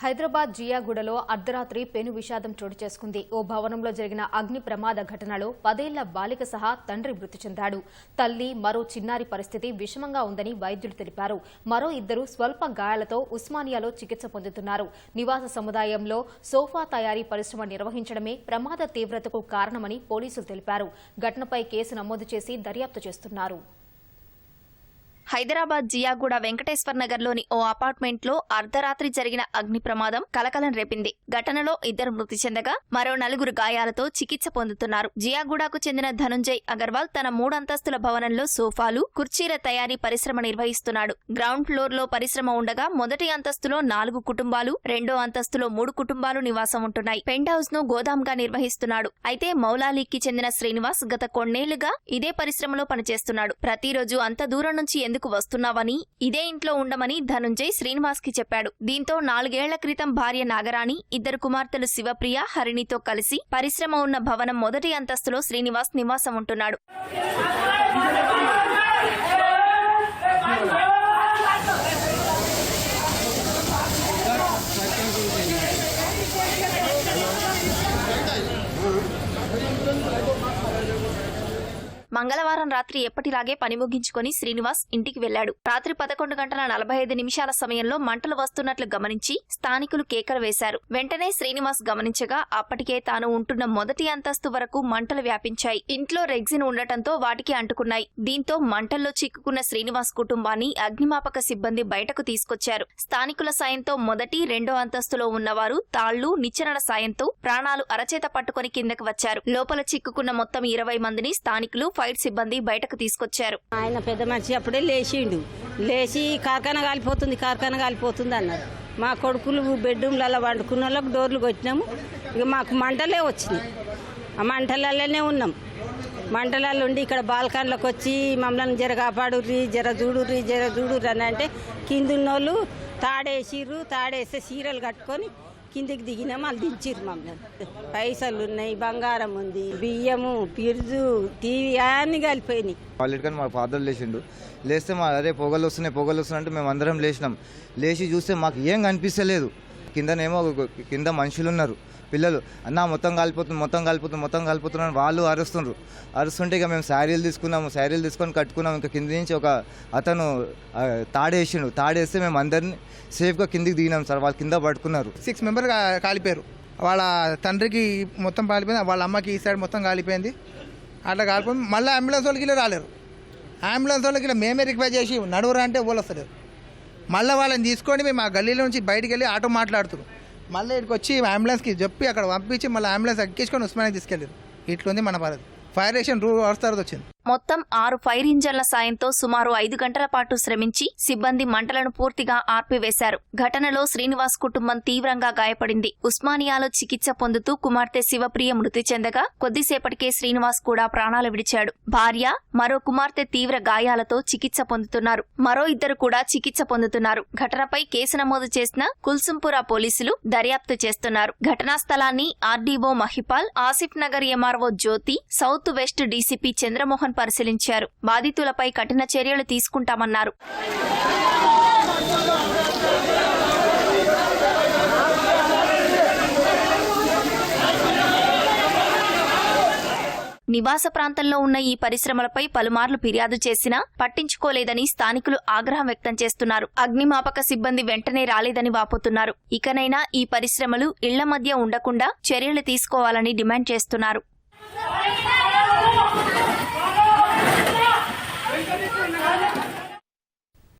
హైదరాబాద్ జియాగూడలో అర్ధరాత్రి పెను విషాదం చోటు చేసుకుంది. ఓ భవనంలో జరిగిన అగ్ని ప్రమాద ఘటనలో పదేళ్ళ బాలిక సహా తండ్రి మృతి చెందాడు. తల్లి మరో చిన్నారి పరిస్థితి విషమంగా ఉందని వైద్యులు తెలిపారు. మరో ఇద్దరు స్వల్ప గాయాలతో ఉస్మానియాలో చికిత్స పొందుతున్నారు. నివాస సముదాయంలో సోఫా తయారీ పరిశ్రమ నిర్వహించడమే ప్రమాద తీవ్రతకు కారణమని పోలీసులు తెలిపారు. ఘటనపై కేసు నమోదు చేసి దర్యాప్తు చేస్తున్నారు. హైదరాబాద్ జియాగూడ వెంకటేశ్వర్ నగర్లోని ఓ అపార్ట్మెంట్లో అర్ధరాత్రి జరిగిన అగ్ని ప్రమాదం కలకలం రేపింది. ఘటనలో ఇద్దరు మృతి చెందగా మరో నలుగురు గాయాలతో చికిత్స పొందుతున్నారు. జియాగూడకు చెందిన ధనుంజయ్ అగర్వాల్ తన మూడంతస్తుల భవనంలో సోఫాలు కుర్చీల తయారీ పరిశ్రమ నిర్వహిస్తున్నాడు. గ్రౌండ్ ఫ్లోర్లో పరిశ్రమ ఉండగా మొదటి అంతస్తులో నాలుగు కుటుంబాలు రెండో అంతస్తులో మూడు కుటుంబాలు నివాసం ఉంటున్నాయి. పెంట్ హౌస్ను గోదాంగా నిర్వహిస్తున్నాడు. అయితే మౌలాలీకి చెందిన శ్రీనివాస్ గత కొన్నేళ్ళుగా ఇదే పరిశ్రమలో పనిచేస్తున్నాడు. ప్రతిరోజు అంత దూరం నుంచి ఎందుకు వస్తున్నావని ఇదే ఇంట్లో ఉండమని ధనుంజయ్ శ్రీనివాస్కి చెప్పాడు. దీంతో నాలుగేళ్ళ క్రితం భార్య నాగరాణి ఇద్దరు కుమార్తెలు శివప్రియ హరిణితో కలిసి పరిశ్రమ ఉన్న భవనం మొదటి అంతస్తులో శ్రీనివాస్ నివాసం ఉంటున్నాడు. మంగళవారం రాత్రి ఎప్పటిలాగే పని ముగించుకుని శ్రీనివాస్ ఇంటికి వెళ్ళాడు రాత్రి పదకొండు గంటల నలభై ఐదు నిమిషాల సమయంలో మంటలు వస్తున్నట్లు గమనించి స్థానికులు కేకలు వేశారు. వెంటనే శ్రీనివాస్ గమనించగా అప్పటికే తాను ఉంటున్న మొదటి అంతస్తు వరకు మంటలు వ్యాపించాయి. ఇంట్లో రెగ్జిన్ ఉండటంతో వాటికి అంటుకున్నాయి. దీంతో మంటల్లో చిక్కుకున్న శ్రీనివాస్ కుటుంబాన్ని అగ్నిమాపక సిబ్బంది బయటకు తీసుకొచ్చారు. స్థానికుల సాయంతో మొదటి రెండో అంతస్తులో ఉన్నవారు తాళ్ళు నిచ్చెనల సాయంతో ప్రాణాలు అరచేత పట్టుకుని కిందకు వచ్చారు. లోపల చిక్కుకున్న మొత్తం ఇరవై మందిని స్థానికులు ఫైర్ సిబ్బంది బయటకు తీసుకొచ్చారు. ఆయన పెద్ద మనిషి అప్పుడే లేచిండు. లేచి కార్ఖాన కాలిపోతుంది కార్ఖాన కాలిపోతుంది అన్నారు. మా కొడుకులు బెడ్రూమ్లలో వండుకున్న వాళ్ళకి డోర్లు కొట్టినాము. ఇక మాకు మంటలే వచ్చినాయి. ఆ మంటలలోనే ఉన్నాం. మంటలలో ఉండి ఇక్కడ బాల్కన్లోకి వచ్చి మమ్మల్ని జర కాపాడుర్రి జర చూడుర్రి జర చూడుర్రి అని అంటే కింద ఉన్నోళ్ళు తాడేసిర్రు తాడేస్తే చీరలు కట్టుకొని కిందకి దిగినాం వాళ్ళు దించారు మమ్మల్ని. పైసలు ఉన్నాయి బంగారం ఉంది బియ్యము పిర్జు టీవీ అన్ని కలిపోయినాయి. వాళ్ళ కానీ మా ఫాదర్ లేచిండు. లేస్తే మా అరే పొగలు వస్తున్నాయి పొగలు వస్తున్నాయి అంటే మేము అందరం లేచినాం. లేచి చూస్తే మాకు ఏం కనిపిస్తలేదు. కిందనేమో కింద మనుషులు ఉన్నారు. పిల్లలు అన్న మొత్తం కాలిపోతుంది మొత్తం కాలిపోతుంది మొత్తం కాలిపోతున్నాను వాళ్ళు అరుస్తుండ్రు. అరుస్తుంటే ఇక మేము శారీలు తీసుకున్నాము శారీలు తీసుకొని కట్టుకున్నాము. ఇంకా కింద నుంచి ఒక అతను తాడేసిండు. తాడేస్తే మేము అందరినీ సేఫ్గా కిందికి దిగినాం సార్. వాళ్ళు కింద పట్టుకున్నారు సిక్స్ మెంబర్ కాలిపోయారు. వాళ్ళ తండ్రికి మొత్తం కాలిపోయింది వాళ్ళ అమ్మకి ఈ సైడ్ మొత్తం కాలిపోయింది. అట్లా కాలిపోయింది. మళ్ళీ అంబులెన్స్ వాళ్ళకి ఇలా రాలేరు. అంబులెన్స్ వాళ్ళకి ఇలా మేమే రిక్వెస్ట్ చేసి నడువురా అంటే వాళ్ళు వస్తలేరు. మళ్ళీ వాళ్ళని తీసుకొని మేము ఆ గల్లీలో నుంచి బయటికి వెళ్ళి ఆటో మాట్లాడుతున్నాం. మళ్ళీ ఇక్కడికి వచ్చి అంబులెన్స్కి చెప్పి అక్కడ పంపించి మళ్ళీ అంబులెన్స్ ఎక్కించుకొని ఉస్మానికి తీసుకెళ్ళారు. ఇట్లుంది మన పరిధి ఫైర్ స్టేషన్ రూ అవర్స్ తర్వాత వచ్చింది. మొత్తం ఆరు ఫైర్ ఇంజన్ల సాయంతో సుమారు ఐదు గంటల పాటు శ్రమించి సిబ్బంది మంటలను పూర్తిగా ఆర్పివేశారు. ఘటనలో శ్రీనివాస్ కుటుంబం తీవ్రంగా గాయపడింది. ఉస్మానియాలో చికిత్స పొందుతూ కుమార్తె శివప్రియ మృతి చెందగా కొద్దిసేపటికే శ్రీనివాస్ కూడా ప్రాణాలు విడిచాడు. భార్య మరో కుమార్తె తీవ్ర గాయాలతో చికిత్స పొందుతున్నారు. మరో ఇద్దరు కూడా చికిత్స పొందుతున్నారు. ఘటనపై కేసు నమోదు చేసిన కుల్సుంపుర పోలీసులు దర్యాప్తు చేస్తున్నారు. ఘటనా స్థలాన్ని RDO Mahipal Asif Nagar MRO Jyoti south west DCP Chandramohan పరిశీలించారు. బాధితులపై కఠిన చర్యలు తీసుకుంటామన్నారు. నివాస ప్రాంతంలో ఉన్న ఈ పరిశ్రమలపై పలుమార్లు ఫిర్యాదు చేసినా పట్టించుకోలేదని స్థానికులు ఆగ్రహం వ్యక్తం చేస్తున్నారు. అగ్నిమాపక సిబ్బంది వెంటనే రాలేదని వాపోతున్నారు. ఇకనైనా ఈ పరిశ్రమలు ఇళ్ళ మధ్య ఉండకుండా చర్యలు తీసుకోవాలని డిమాండ్ చేస్తున్నారు.